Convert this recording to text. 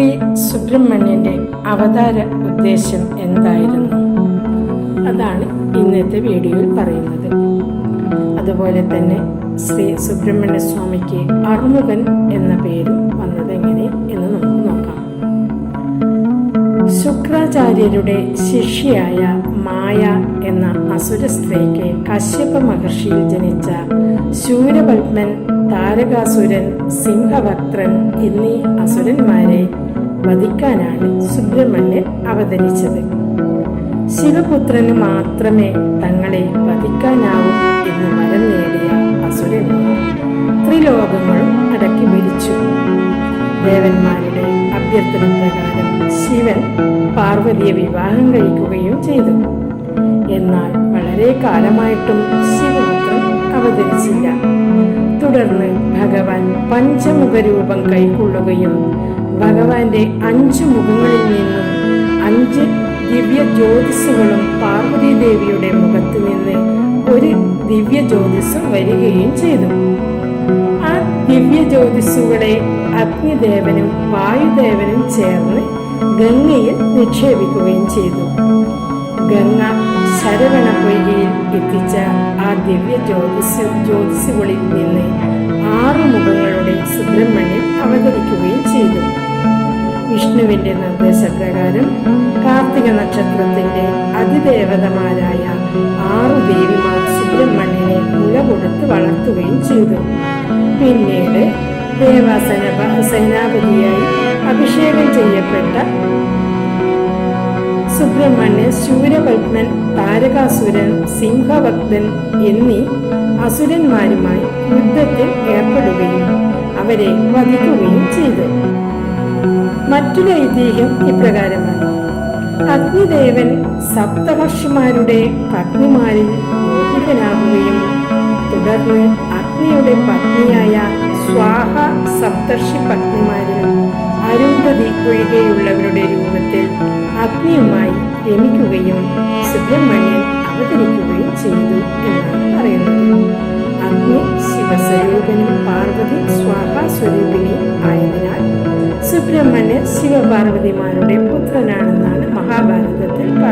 ശ്രീ സുബ്രഹ്മണ്യന്റെ അവതാര ഉദ്ദേശം എന്തായിരുന്നു? അതാണ് ഇന്നത്തെ വീഡിയോയിൽ പറയുന്നത്. അതുപോലെ തന്നെ ശ്രീ സുബ്രഹ്മണ്യ സ്വാമിക്ക് അറുമുഖൻ എന്ന പേരും വന്നതെങ്ങനെ എന്ന് നമുക്ക് നോക്കാം. ശുക്രാചാര്യരുടെ ശിഷ്യയായ മായ എന്ന അസുര സ്ത്രീക്ക് കശ്യപ മഹർഷിയിൽ ജനിച്ച ശൂരപത്മൻ താരകാസുരൻ സിംഹവക്രൻ എന്നീ അസുരന്മാരെ വധിക്കാനാണ് സുബ്രഹ്മണ്യൻ അവതരിച്ചത്. ശിവപുത്രന് മാത്രമേ തങ്ങളെ വധിക്കാനാവൂ എന്ന് വരം നേടിയ അസുരന്മാർ ത്രിലോകങ്ങളും അടക്കി ഭരിച്ചു. ദേവന്മാരുടെ അഭ്യർത്ഥന പ്രകാരം ശിവൻ പാർവതിയെ വിവാഹം കഴിക്കുകയും ചെയ്തു. എന്നാൽ വളരെ കാലമായിട്ടും ശിവപുത്രൻ അവതരിച്ചില്ല. തുടർന്ന് ഭഗവാൻ പഞ്ചമുഖ രൂപം കൈക്കൊള്ളുകയും ഭഗവാന്റെ അഞ്ചു മുഖങ്ങളിൽ നിന്നും അഞ്ച് ദിവ്യ ജ്യോതിസുകളും പാർവതി ദേവിയുടെ മുഖത്ത് നിന്ന് ഒരു ദിവ്യ ജ്യോതിസ് വരികയും ചെയ്തു. ആ ദിവ്യ ജ്യോതിസുകളെ അഗ്നിദേവനും വായുദേവനും ചേർന്ന് ഗംഗയിൽ നിക്ഷേപിക്കുകയും ചെയ്തു. ഗംഗ ശരവണ പൊയ്കയിൽ എത്തിച്ച ആ ദിവ്യ ജ്യോതിസ് ജ്യോതിസുകളിൽ നിന്ന് ആറു മുഖങ്ങളുടെ സുബ്രഹ്മണ്യൻ അവതരിക്കുകയും ചെയ്തു. വിഷ്ണുവിന്റെ നിർദ്ദേശപ്രകാരം കാർത്തിക നക്ഷത്രത്തിന്റെ അതിദേവതമാരായ ആറു ദേവിമാർ സുബ്രഹ്മണ്യനെ മുല കൊടുത്ത് വളർത്തുകയും ചെയ്തു. പിന്നീട് ദേവാസന സേനാപതിയായി അഭിഷേകം ചെയ്യപ്പെട്ട സുബ്രഹ്മണ്യൻ ശൂരപത്മൻ താരകാസുരൻ സിംഹഭക്തൻ എന്നീ അസുരന്മാരുമായി യുദ്ധത്തിൽ ഏർപ്പെടുകയും അവരെ വധിക്കുകയും ചെയ്തു. മറ്റൊരു ഐതിഹ്യം ഇപ്രകാരമാണ്. അഗ്നിദേവൻ സപ്തഹർഷിമാരുടെ പത്നിമാരിൽ മോഹിതനാകുകയും തുടർന്ന് അഗ്നിയുടെ പത്നിയായ സ്വാഹ സപ്തർഷി പത്നിമാരിൽ അരുന്ധതി ഒഴികെയുള്ളവരുടെ രൂപത്തിൽ അഗ്നിയുമായി രമിക്കുകയും സുബ്രഹ്മണ്യൻ അവതരിക്കുകയും ചെയ്തു എന്നാണ് പറയുന്നത്. അഗ്നി ശിവസ്വരൂപനും പാർവതി സ്വാഭാ സ്വരൂപിണി ആയതിനാൽ സുബ്രഹ്മണ്യൻ ശിവപാർവതിമാരുടെ പുത്രനാണെന്നാണ് മഹാഭാരതത്തിൽ പറയുന്നത്.